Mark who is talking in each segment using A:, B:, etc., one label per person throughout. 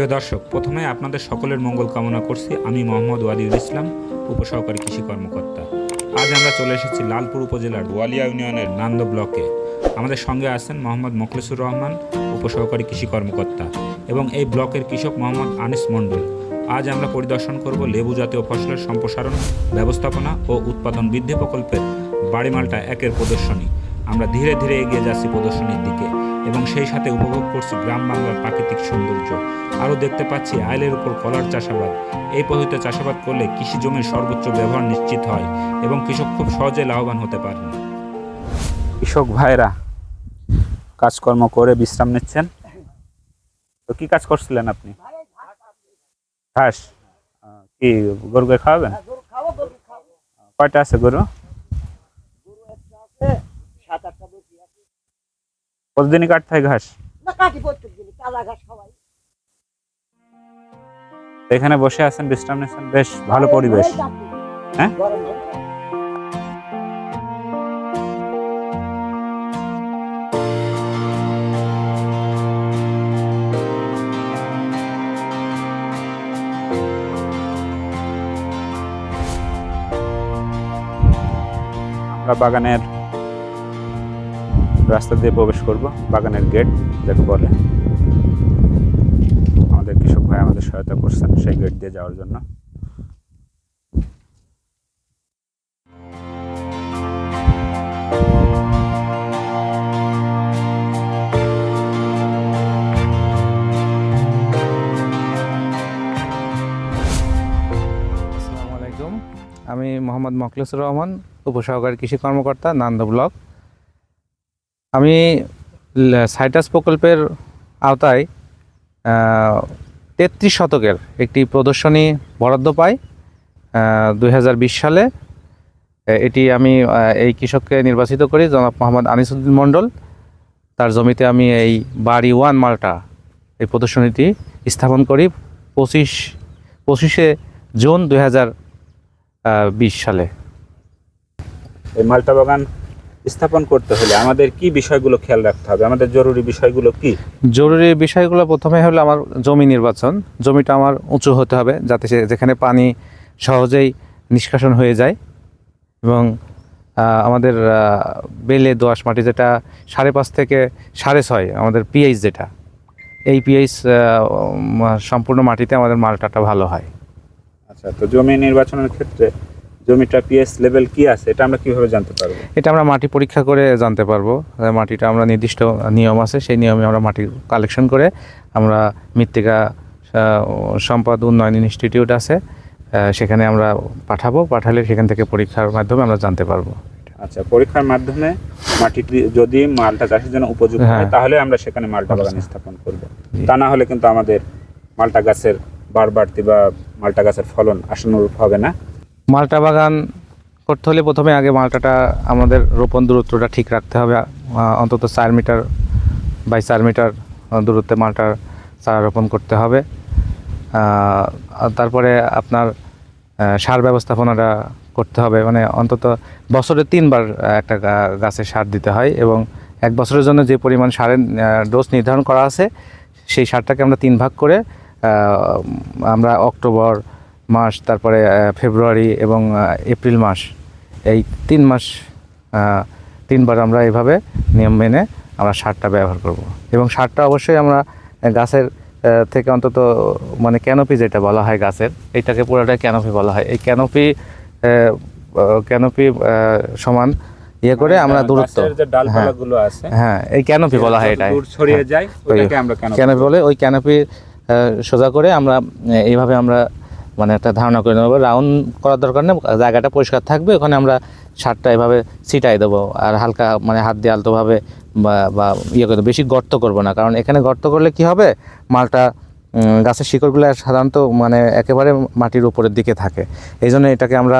A: প্রিয় দর্শক, প্রথমে আপনাদের সকলের মঙ্গল কামনা করছি। আমি মোহাম্মদ ওয়ালিউল ইসলাম, উপসহকারী কৃষি কর্মকর্তা। আজ আমরা চলে এসেছি লালপুর উপজেলার ওয়ালিয়া ইউনিয়নের নান্দ ব্লকে। আমাদের সঙ্গে আছেন মোহাম্মদ মোখলেসুর রহমান, উপসহকারী কৃষি কর্মকর্তা, এবং এই ব্লকের কৃষক মোহাম্মদ আনিস মণ্ডল। আজ আমরা পরিদর্শন করব লেবু জাতীয় ফসলের সম্প্রসারণ, ব্যবস্থাপনা ও উৎপাদন বৃদ্ধি প্রকল্পের বাড়িমালটা একের প্রদর্শনী। আমরা ধীরে ধীরে এগিয়ে যাচ্ছি প্রদর্শনীর দিকে, এবং সেই সাথে উপভোগ করছি গ্রাম বাংলার প্রাকৃতিক সৌন্দর্য। আরও দেখতে পাচ্ছি আইলের উপর কলার চাষাবাদ। এই পদ্ধতিতে চাষাবাদ করলে কৃষি জমির সর্বোচ্চ ব্যবহার নিশ্চিত হয় এবং কৃষক খুব সহজে লাভবান হতে পারেন। কৃষক ভাইরা কাজকর্ম করে বিশ্রাম নিচ্ছেন। তো কি কাজ করছিলেন আপনি? ঘাস কি গরুকে খাওয়াবেন? কয়টা আছে গরু? প্রতিদিনই কাটতে হয় ঘাস?
B: না কাটি প্রত্যেক দিন কালা ঘাস খাওয়াই।
A: এখানে বসে আছেন বিশ্রাম নিচ্ছেন বেশ ভালো পরিবেশ। হ্যাঁ? আমরা বাগানের রাস্তা দিয়ে প্রবেশ করব বাগানের গেট যাকে বলে। সহায়তা করছেন সেই গেট দিয়ে যাওয়ার জন্য।
C: আমি মোহাম্মদ মখলেসুর রহমান, উপসহকারী কৃষি কর্মকর্তা, নান্দ ব্লক। আমি সাইটাস প্রকল্পের আওতায় তেত্রিশ শতকের একটি প্রদর্শনী বরাদ্দ পাই দু হাজার বিশ সালে। এটি আমি এই কৃষককে নির্বাচিত করি, জনাব মোহাম্মদ আনিসুদ্দিন মণ্ডল। তার জমিতে আমি এই বাড়ি ওয়ান মালটা, এই প্রদর্শনীটি স্থাপন করি পঁচিশ, পঁচিশে জুন দুই হাজার বিশ সালে।
A: এই মালটা বাগান স্থাপন করতে হলে আমাদের কি বিষয়গুলো খেয়াল রাখতে হবে? আমাদের জরুরি বিষয়গুলো কি?
C: জরুরি বিষয়গুলো প্রথমে হলো আমার জমি নির্বাচন। জমিটা আমার উঁচু হতে হবে যাতে সে যেখানে পানি সহজেই নিষ্কাশন হয়ে যায় এবং আমাদের বেলে দোআঁশ মাটি যেটা সাড়ে পাঁচ থেকে সাড়ে ছয় আমাদের পিএইচ যেটা এই পিএইচ সম্পূর্ণ মাটিতে আমাদের মালটাটা ভালো হয়।
A: আচ্ছা তো জমি নির্বাচনের ক্ষেত্রে জমিটা পিএস লেভেল কি আছে এটা আমরা কীভাবে জানতে পারব?
C: এটা আমরা মাটি পরীক্ষা করে জানতে পারব। মাটিটা আমরা নির্দিষ্ট নিয়ম আছে সেই নিয়মে আমরা মাটি কালেকশন করে আমরা মৃত্তিকা সম্পদ উন্নয়ন ইনস্টিটিউট আছে সেখানে আমরা পাঠাবো পাঠালে সেখান থেকে পরীক্ষার মাধ্যমে আমরা জানতে পারব।
A: আচ্ছা পরীক্ষার মাধ্যমে মাটি যদি মালটা চাষের জন্য উপযুক্ত হয়
C: হ্যাঁ।
A: তাহলে আমরা সেখানে মালটা বাগান। স্থাপন করব। তা না হলে কিন্তু আমাদের মালটা গাছের বার বাড়তি বা মালটা গাছের ফলন আশানুরূপ হবে না।
C: মালটা বাগান করতে হলে প্রথমে আগে মালটাটা আমাদের রোপণ দূরত্বটা ঠিক রাখতে হবে। অন্তত চার মিটার বাই চার মিটার দূরত্বে মালটার চারা রোপণ করতে হবে। তারপরে আপনার সার ব্যবস্থাপনাটা করতে হবে। মানে অন্তত বছরে তিনবার একটা গাছে সার দিতে হয় এবং এক বছরের জন্য যে পরিমাণ সারের ডোজ নির্ধারণ করা আছে, সেই সারটাকে আমরা তিন ভাগ করে আমরা অক্টোবর মাস তারপরে ফেব্রুয়ারি এবং এপ্রিল মাস। এই তিন মাস তিনবার আমরা এইভাবে নিয়ম মেনে আমরা সারটা ব্যবহার করব। এবং সারটা অবশ্যই আমরা গাছের থেকে অন্তত মানে ক্যানোপি যেটা বলা হয় গাছের এইটাকে পুরোটাই ক্যানোপি বলা হয়। এই ক্যানোপি ক্যানোপি সমান ইয়ে করে আমরা দূরত্ব।
A: আছে
C: হ্যাঁ এই ক্যানোপি বলা হয় এটা
A: ছড়িয়ে যায় আমরা কেন
C: ক্যানোপি বলে ওই ক্যানোপি সোজা করে আমরা এইভাবে আমরা মানে একটা ধারণা করে নেব রাউন্ড করার দরকার নেই জায়গাটা পরিষ্কার থাকবে ওখানে আমরা সারটা এভাবে ছিটাই দেবো আর হালকা মানে হাত দিয়ে আলতোভাবে বা বা ইয়ে করে দেবো। বেশি গর্ত করব না কারণ এখানে গর্ত করলে কি হবে মালটা গাছের শিকড়গুলো সাধারণত মানে একেবারে মাটির উপরের দিকে থাকে এই জন্য এটাকে আমরা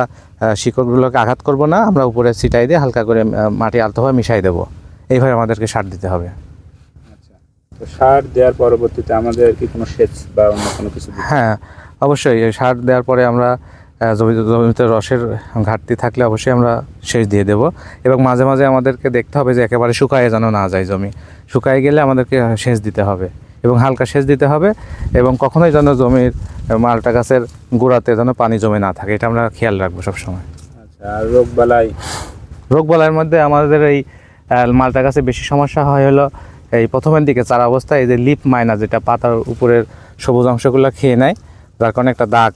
C: শিকড়গুলোকে আঘাত করব না আমরা উপরে ছিটাই দিয়ে হালকা করে মাটি আলতোভাবে মিশাই দেবো এইভাবে আমাদেরকে সার দিতে হবে
A: আচ্ছা তো সার দেওয়ার পরবর্তীতে আমাদের কি কোনো সেচ বা অন্য কোনো কিছু
C: হ্যাঁ অবশ্যই সার দেওয়ার পরে আমরা জমিতে জমিতে রসের ঘাটতি থাকলে অবশ্যই আমরা সেচ দিয়ে দেব। এবং মাঝে মাঝে আমাদেরকে দেখতে হবে যে একেবারে শুকায় যেন না যায় জমি। শুকায় গেলে আমাদেরকে সেচ দিতে হবে এবং হালকা সেচ দিতে হবে এবং কখনোই যেন জমির মালটা গাছের গোড়াতে যেন পানি জমে না থাকে। এটা আমরা খেয়াল রাখব সবসময়।
A: আচ্ছা আর রোগ বালাই
C: রোগবালাইয়ের মধ্যে আমাদের এই মালটা গাছে বেশি সমস্যা হয় হলো এই প্রথমের দিকে চারা অবস্থায় এই যে লিপ মাইনা যেটা পাতার উপরের সবুজ অংশগুলো খেয়ে নেয় যার কারণে একটা দাগ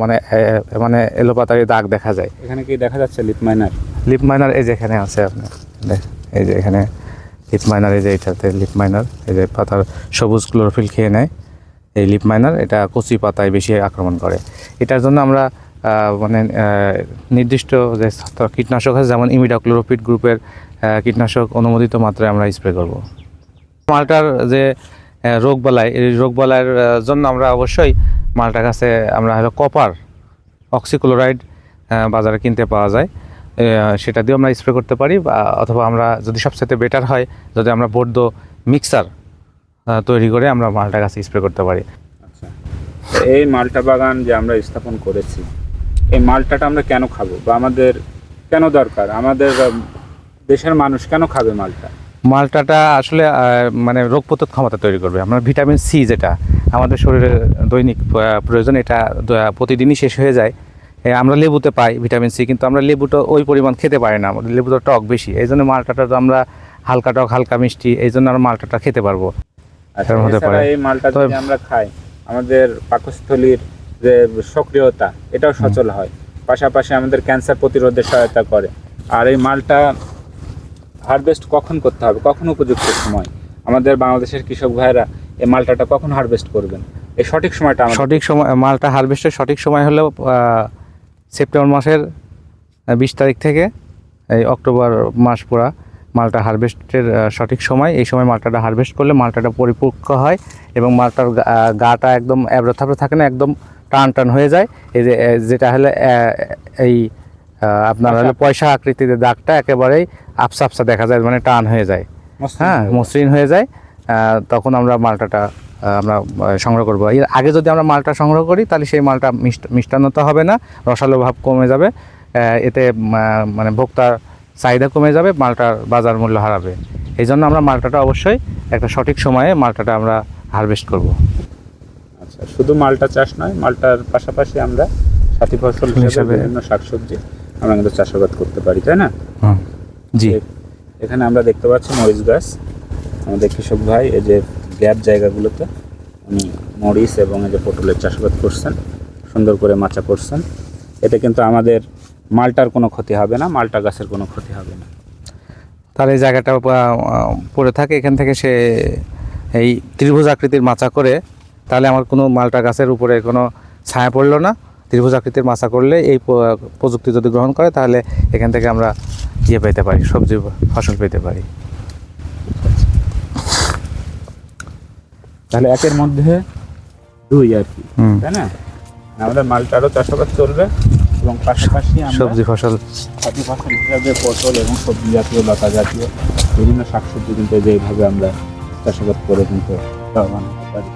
C: মানে মানে এলোপাতারি দাগ দেখা যায়।
A: এখানে কি দেখা যাচ্ছে লিপ মাইনার?
C: লিপ মাইনার এই যে এখানে আছে আপনার এই যে এখানে লিপ মাইনার এই যে এটাতে লিপ মাইনার এই যে পাতার সবুজ ক্লোরোফিল খেয়ে নেয় এই লিপ মাইনার এটা কচি পাতায় বেশি আক্রমণ করে। এটার জন্য আমরা মানে নির্দিষ্ট যে কীটনাশক আছে যেমন ইমিডাক্লোরোপিড গ্রুপের কীটনাশক অনুমোদিত মাত্রায় আমরা স্প্রে করব। মালটার যে রোগ বালাই এই রোগ বালাইয়ের জন্য আমরা অবশ্যই মালটার কাছে আমরা হলো কপার অক্সিক্লোরাইড বাজারে কিনতে পাওয়া যায়। সেটা দিয়েও আমরা স্প্রে করতে পারি বা অথবা আমরা যদি সবচেয়ে বেটার হয় যদি আমরা বর্দ মিক্সার তৈরি করে আমরা মালটা গাছে স্প্রে করতে পারি।
A: আচ্ছা এই মালটা বাগান যে আমরা স্থাপন করেছি এই মালটাটা আমরা কেন খাব? বা আমাদের কেন দরকার? আমাদের দেশের মানুষ কেন খাবে মালটা?
C: মালটাটা আসলে মানে রোগ প্রতিরোধ ক্ষমতা তৈরি করবে। আমরা ভিটামিন সি যেটা আমাদের শরীরে দৈনিক প্রয়োজন এটা প্রতিদিনই শেষ হয়ে যায়। আমরা লেবুতে পাই ভিটামিন সি কিন্তু আমরা লেবুটা ওই পরিমাণ খেতে পারি না আমাদের লেবুটা টক বেশি। এই জন্য মালটাটা তো আমরা হালকা টক হালকা মিষ্টি এই জন্য আমরা মালটাটা খেতে পারব।
A: আচ্ছা
C: হতে পারে।
A: এই মালটা যদি আমরা খাই আমাদের পাকস্থলীর যে সক্রিয়তা এটাও সচল হয়। পাশাপাশি আমাদের ক্যান্সার প্রতিরোধে সহায়তা করে। আর এই মালটা হারভেস্ট কখন করতে হবে? কখন উপযুক্ত সময়? আমাদের বাংলাদেশের কৃষক ভাইরা এই মালটাটা কখন হারভেস্ট করবেন। এই সঠিক সময়টা
C: সঠিক সময় মালটা হারভেস্টের সঠিক সময় হলো সেপ্টেম্বর মাসের বিশ তারিখ থেকে এই অক্টোবর মাস পুরা মালটা হারভেস্টের সঠিক সময়। এই সময় মালটাটা হারভেস্ট করলে মালটাটা পরিপক্ক হয় এবং মালটার গাটা একদম এবড়ো থাবড়ো থাকে না একদম টান টান হয়ে যায়। এই যে যেটা হলে এই আপনার হলো পয়সা আকৃতিতে দাগটা একেবারেই আপসা আপসা দেখা যায় মানে টান হয়ে যায়। হ্যাঁ মসৃণ হয়ে যায়। তখন আমরা মালটাটা আমরা সংগ্রহ করব। এর আগে যদি আমরা মালটা সংগ্রহ করি তাহলে সেই মালটা মিষ্ট- মিষ্টান্নতা হবে না রসালো ভাব কমে যাবে এতে মানে ভোক্তার চাহিদা কমে যাবে মালটার বাজার মূল্য হারাবে। এই জন্য আমরা মালটাটা অবশ্যই একটা সঠিক সময়ে মালটাটা আমরা হারভেস্ট করব।
A: আচ্ছা শুধু মালটা চাষ নয় মালটার পাশাপাশি আমরা সাথী ফসল হিসেবে
C: হিসেবে-
A: বিভিন্ন শাকসবজি আমরা কিন্তু চাষাবাদ করতে পারি তাই না?
C: জি।
A: এখানে আমরা দেখতে পাচ্ছি মরিচ গাছ। আমাদের কৃষক ভাই, এই যে গ্যাপ জায়গাগুলোতে উনি মরিচ এবং এই যে পটলের চাষাবাদ করছেন, সুন্দর করে মাচা করছেন। এতে কিন্তু আমাদের মালটার কোনো ক্ষতি হবে না, মালটা গাছের কোনো ক্ষতি হবে না।
C: তার এই জায়গাটা পড়ে থাকে, এখান থেকে সে এই ত্রিভুজ আকৃতির মাচা করে, তাহলে আমার কোনো মালটা গাছের উপরে কোনো ছায়া পড়ল না। ত্রিভুজ আকৃতির মাচা করলে এই প্রযুক্তি যদি গ্রহণ করে, তাহলে এখান থেকে আমরা ইয়ে পেতে পারি, সবজি ফসল পেতে পারি।
A: তাহলে একের মধ্যে দুই আর কি তাই না? আমাদের মালটারও চাষাবাদ চলবে এবং পাশাপাশি আমরা
C: সবজি ফসল।
A: সবজি ফসল হিসাবে পটল এবং সবজি জাতীয় লতা জাতীয় বিভিন্ন শাকসবজি কিন্তু এইভাবে আমরা চাষাবাদ করে কিন্তু লাভবান হতে পারি।